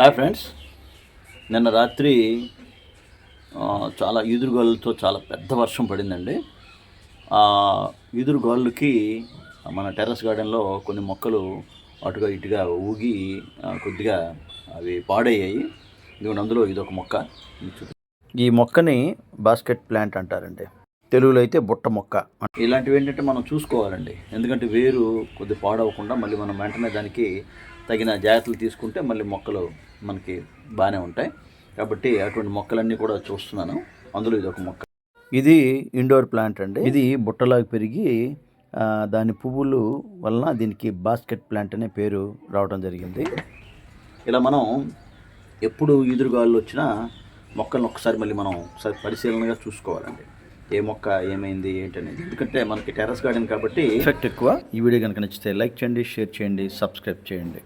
Hi friends నిన్న రాత్రి చాలా ఈదురుగాలులతో చాలా పెద్ద వర్షం పడిందండి. ఆ ఈదురుగాలులకి మన టెర్రస్ గార్డెన్లో కొన్ని మొక్కలు అటుగా ఇటుగా ఊగి కొద్దిగా అవి పాడయ్యాయి. ఇదిగోండి అందులో ఇదొక మొక్క. ఈ మొక్కని బాస్కెట్ ప్లాంట్ అంటారండి. తెలుగులో అయితే బుట్ట మొక్క. ఇలాంటివి ఏంటంటే మనం చూసుకోవాలండి. ఎందుకంటే వేరు కొద్ది పాడవకుండా మళ్ళీ మనం వెంటనే దానికి తగిన జాగ్రత్తలు తీసుకుంటే మళ్ళీ మొక్కలు మనకి బాగానే ఉంటాయి. కాబట్టి అటువంటి మొక్కలన్నీ కూడా చూస్తున్నాను. అందులో ఇది ఒక మొక్క. ఇది ఇండోర్ ప్లాంట్ అండి. ఇది బుట్టలాగా పెరిగి దాని పువ్వులు వలన దీనికి బాస్కెట్ ప్లాంట్ అనే పేరు రావడం జరిగింది. ఇలా మనం ఎప్పుడు ఎదురుగాళ్ళు వచ్చినా మొక్కలను ఒకసారి మళ్ళీ మనం ఒకసారి పరిశీలనగా చూసుకోవాలండి. ఏ మొక్క ఏమైంది ఏంటనేది. ఎందుకంటే మనకి టెర్రస్ గార్డెన్ కాబట్టి ఎఫెక్ట్ ఎక్కువ. ఈ వీడియో కనుక నచ్చితే లైక్ చేయండి షేర్ చేయండి సబ్స్క్రైబ్ చేయండి.